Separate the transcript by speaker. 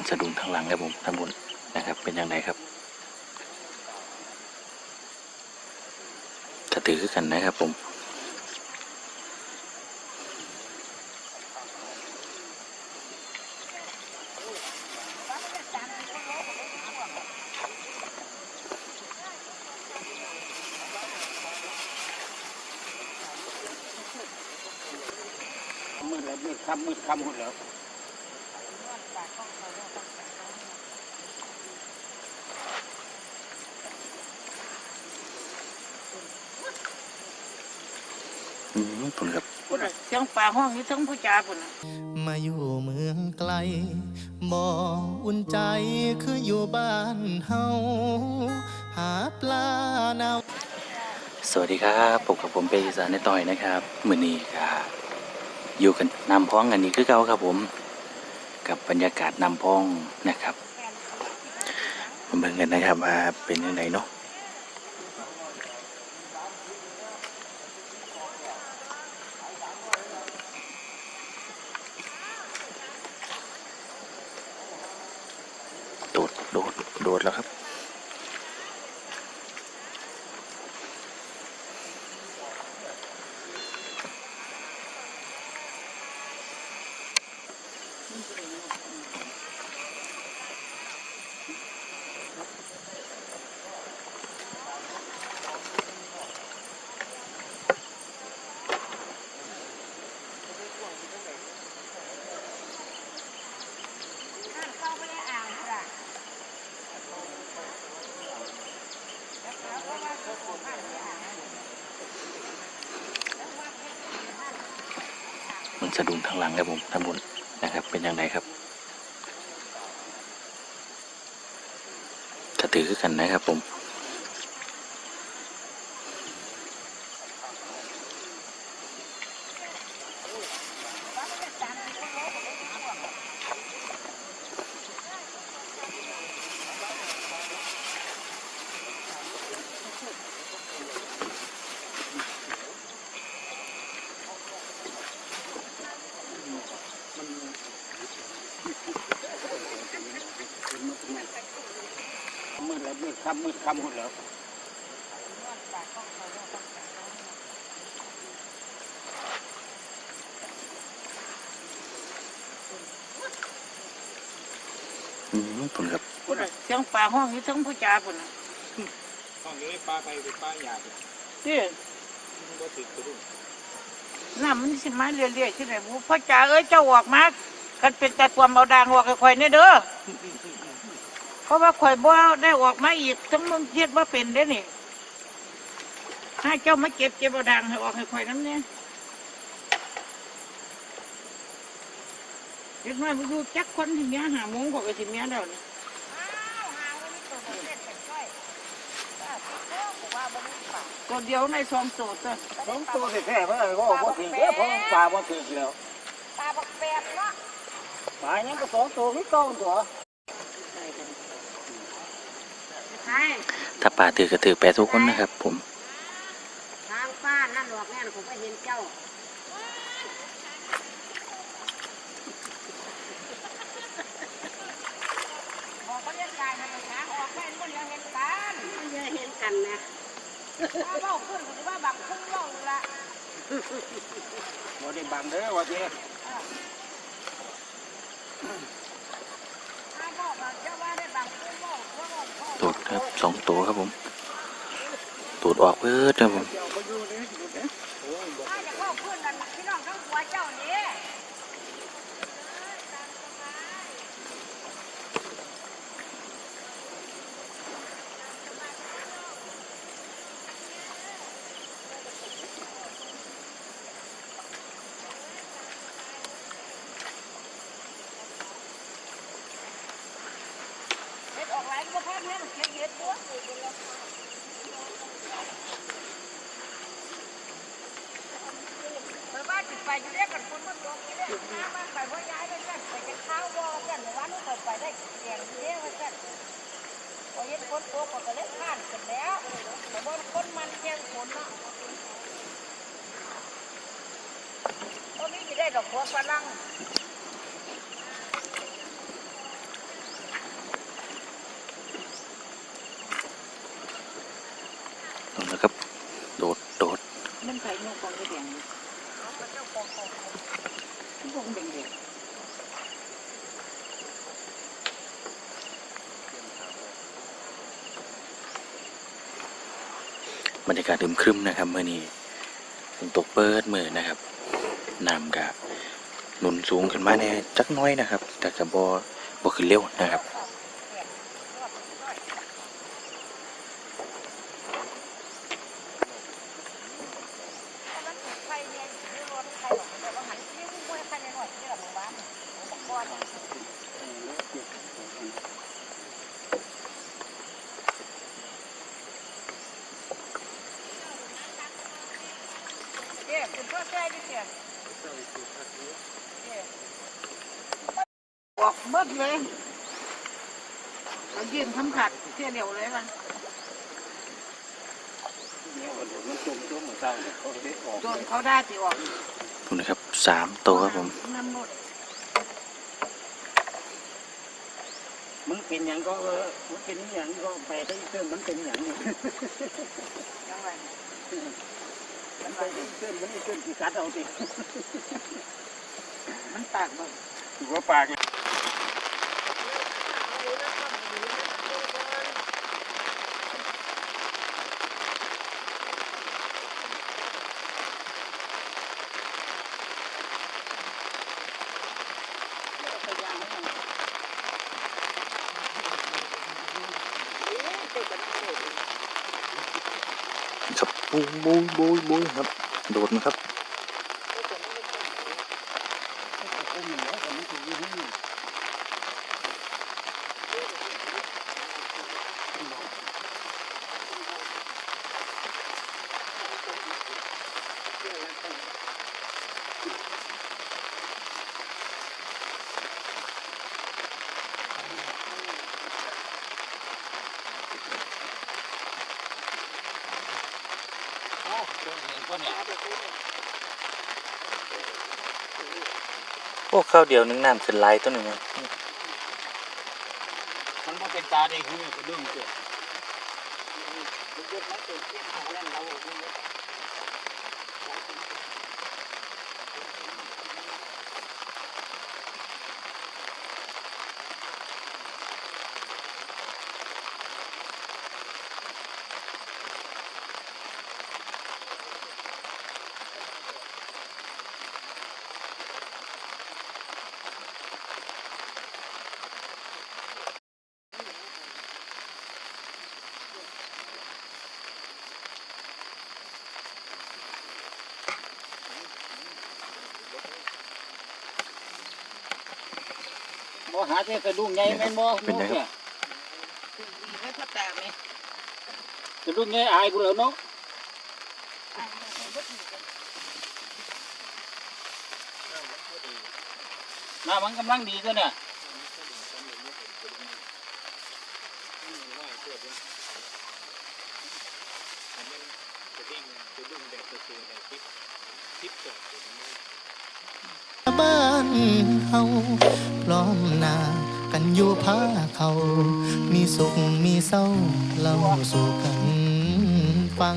Speaker 1: นสะดุ้งทางหลังครับผมท่านบนนะครับ เป็นอยังไงครับกระตือคือกันนะครับผม
Speaker 2: มืดแล้วมืดคำมืดคำหมดแล้ว
Speaker 1: อืมผลครับ
Speaker 3: พูดอะเสียงป่าห้องนี้ทั้งผู้จาปุ่นน่ะ
Speaker 4: มาอยู่เมืองไกลบ่อุ่นใจคืออยู่บ้านเฮาหาปลาแนว
Speaker 1: สวัสดีครับผมกับผมเปย์อีสานในต่อยนะครับมือนี้ครับอยู่กันนำพ้องกันนี้คือเก่าครับผม กับบรรยากาศนำพ้องนะครับมาเบิ่งกันนะครับว่าเป็นยังไงเนาะโดดโดดโดดแล้วครับ มัน สะดุ้งทางหลังครับผมท่านบนนะครับ เป็นอย่างไรครับกระตือขึ้นกันนะครับผมำ
Speaker 2: มืดคำหมดแล้ว
Speaker 1: อืมผลครับ
Speaker 3: พูดอะเสียงป่าห้องนี้ทั้งผู้จาปุ่นน่ะ
Speaker 2: ห้องนี้ป้าไปเป็นป้าหยาบ
Speaker 3: ที่
Speaker 2: ก็ติดกระดุม
Speaker 3: น้ำมันสิมาเรื่อยๆที่ไหนบุพ่อจ๋าเอ้ยเจ้าออกมากันเป็นแต่ความเอาดางออกให้ข่อยเนี่ยเด้อเพ ราะว่าข่อยบ่ได้ออกมาอีกทั้งมึงเทียดว่าเป็นได้อนี่ให้เจ้ามาเก็บเก็บเอาดางให้ออกให้ข่อยน้ำเนี่ยเด็กน้อยมาดูจักคนที่เมียหาโมงกว่าก็สิเมียแล้วนี่ตัวเดียวในสองตัวตัว
Speaker 2: สองตัวแท้ๆว่าก็บ่ถึงแล้วเพราะปลาบ่ถึงแล้ว
Speaker 5: ปลาบักแปดเนาะ
Speaker 2: ปลายังก็สองตัวไม่ต้องตัว
Speaker 5: ใช่
Speaker 1: ถ้าป่าถือกระถือแปรทุกคนนะครับผม
Speaker 5: ทางฟ้านั่นหลอกแน่นผมไปเห็นเจ้าบอกเขาเรียกกายนะมันช้างออกแม่นมันยังเห็นกันมันยังเห็นกันนะถ้าเบ้าขึ้นก็ว่าบังขึ้นเบ้าอยู่ละ
Speaker 2: บ่ได้บังเด้อว่าสิ
Speaker 5: ถ้าเบ้าบังเจ้ ตูด
Speaker 1: ครับสองตัวครับผม ตูดออกเพื่อครับผม
Speaker 2: เจ้าบ่อยู่นี่อยู่เด้อโอ้ยบ่
Speaker 5: ถ้าจะเข้าขึ้นนั่นพี่น้องทั้งหัวเจ้านี่ เฮ็ดออกหลายก็พาแม่มันเฮ็ดเฮ็ดตัว ไปบ้านจิตไปอยู่เรียกกันคนมาตกนี่เด้น้ำมันไปพ่อย้ายไปกันไปกันข้าววอกันวันนี้ไปได้แกงเด้ว่ากันพอเฮ็ดคนโตก็ก็เลยข้านกันแล้วแต่ว่าคนมันแกงคนเนาะตอนนี้จะได้ดอกบัวฝรั่ง
Speaker 3: กองแดงกองแดง
Speaker 1: บรรยากาศอึมครึ้มนะครับเมื่อนี้ฝนตกเปิดมือนะครับน้ำกับหนุนสูงขึ้นมาแน่จักน้อยนะครับ แต่กับบอบขึ้นเร็วนะครับ
Speaker 5: ไข่เนี่ยไม่รู้ว่าไข่หรอกแต่ว่าหันที่มวยไข่ในหน่อยที่เราหมู่บ้านอุปกรณ์เด็กคุณพ่ อ
Speaker 3: อกเบิดเลยเรายืนคำขัดเที่ยวเดียวเลยมัน
Speaker 2: จนเขาได้ออก
Speaker 3: โดนเขาได้ตีออก
Speaker 1: ดูนะครับสามตัวครับผม
Speaker 3: น้ำนด
Speaker 2: มึงเป็นหยังก็เออมึงเป็นหยังก็ไปได้เติมมันเป็นหยังนี่ย
Speaker 3: จังไร
Speaker 2: มันไปได้เติมมันไม่เติมกี่กัดเอาสิ
Speaker 3: มันปากบ่
Speaker 2: ถือว่าปากเลย
Speaker 1: บุยบุยบุยบุยครับ โดดนะครับ พวกข้าวเดียวนึงน้ำขึ้นไหลตัวหนึ่ง
Speaker 2: มันบ่เป็นตาได้หูกระดุมเกิด บ่หาแต่กระดุมใหญ่แม่นบ่
Speaker 1: เป็นไงครับ
Speaker 3: ดีให้พ่อตาไหม
Speaker 2: กระดุมใหญ่อายกูแล้วเนาะน้ามันกำลังดีตัวเนี่ย
Speaker 4: บ้านเฮาพร้อมหน้า กันอยู่พาเขา มีสุขมีเศร้าเล่าสู่กันฟัง